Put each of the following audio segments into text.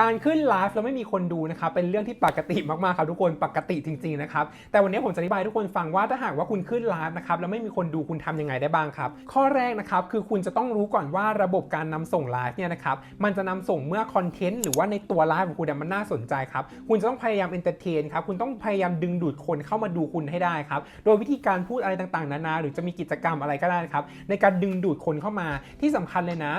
การขึ้นไลฟ์แล้วไม่มีคนดูนะครับเป็นเรื่องที่ปกติมากๆครับทุกคนปกติจริงๆนะครับแต่วันนี้ผมจะอธิบายทุกคนฟังว่าถ้าหากว่าคุณขึ้นไลฟ์นะครับแล้วไม่มีคนดูคุณทำยังไงได้บ้างครับ ข้อแรกนะครับคือคุณจะต้องรู้ก่อนว่าระบบการนำส่งไลฟ์เนี่ยนะครับมันจะนำส่งเมื่อคอนเทนต์หรือว่าในตัวไลฟ์ของคุณมันน่าสนใจครับคุณจะต้องพยายามเอนเตอร์เทนครับคุณต้องพยายามดึงดูดคนเข้ามาดูคุณให้ได้ครับโดยวิธีการพูดอะไรต่างๆนานาหรือจะมีกิจกรรมอะไรก็ได้ครับในการดึงดูดคนเข้ามาที่สำคัญเลยนะ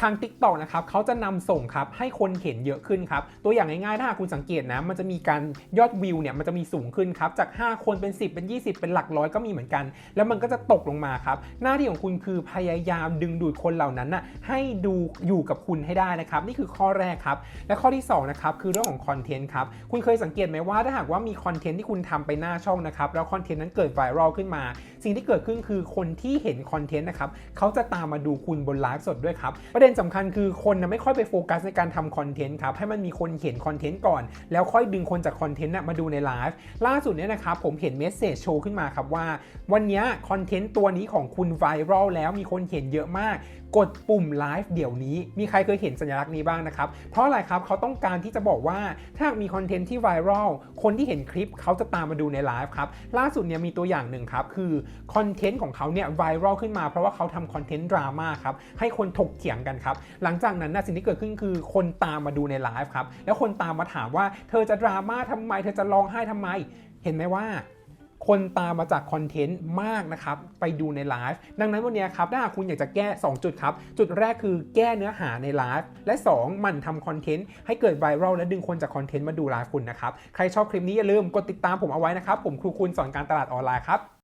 ทาง Tik t o k นะครับเขาจะนำส่งครับให้คนเห็นเยอะขึ้นครับ ตัวอย่างง่ายๆ ถ้าคุณสังเกตนะมันจะมีการยอดวิวเนี่ยมันจะมีสูงขึ้นครับจาก 5 คนเป็น 10 เป็น 20 เป็นหลักร้อยก็มีเหมือนกัน แล้วมันก็จะตกลงมาครับ หน้าที่ของคุณคือพยายามดึงดูดคนเหล่านั้นน่ะให้ดูอยู่กับคุณให้ได้นะครับ นี่คือข้อแรกครับ และข้อที่2นะครับคือเรื่องของคอนเทนต์ครับคุณเคยสังเกตไหมว่าถ้าหากว่ามีคอนเทนต์ที่คุณทำไปหน้าช่องนะครับแล้วคอนเทนต์นั้นเกิดไวรัลขึ้นมา สิ่งที่เกิดขึ้นคือคนที่เห็นคอนเทนต์นะครับเขาจะตามมาดูคุณบนไลฟ์สดด้วยครับประเด็นสำคัญคือคนนะไม่ค่อยไปโฟกัสในการทำคอนเทนต์ครับ ให้มันมีคนเห็นคอนเทนต์ก่อน แล้วค่อยดึงคนจากคอนเทนต์มาดูในไลฟ์ล่าสุดเนี่ยนะครับผมเห็นเมสเซจโชว์ขึ้นมาครับว่า วันนี้คอนเทนต์ตัวนี้ของคุณไวรัลแล้วมีคนเห็นเยอะมาก กดปุ่มไลฟ์เดี๋ยวนี้ มีใครเคยเห็นสัญลักษณ์นี้บ้างนะครับ เพราะอะไรครับเขาต้องการที่จะบอกว่าถ้ามีคอนเทนต์ที่ไวรัลคนที่เห็นคลิปเขาจะตามมาดูในไลฟ์ครับล่าสุดเนี่ยมีตัวอย่างหนึ่งครับคือคอนเทนต์ของเขาเนี่ยไวรัลขึ้นมาเพราะว่าเขาทำคอนเทนต์ดราม่าครับให้คนถกเถียงกันครับ หลังจากนั้นนะสิ่งที่เกิดขึ้นคือคนตามมาดูในไลฟ์ครับ แล้วคนตามมาถามว่าเธอจะดราม่าทำไม เธอจะร้องไห้ทำไม เห็นไหมว่าคนตามมาจากคอนเทนต์มากนะครับ ไปดูในไลฟ์ดังนั้นวันนี้ครับถ้าคุณอยากจะแก้ 2 จุดครับ จุดแรกคือแก้เนื้อหาในไลฟ์และ 2 มันทำคอนเทนต์ให้เกิดไวรัลและดึงคนจากคอนเทนต์มาดูไลฟ์คุณนะครับ ใครชอบคลิปนี้อย่าลืมกดติดตามผมเอาไว้นะครับ ผมครูคุณสอนการตลาดออนไลน์ครับ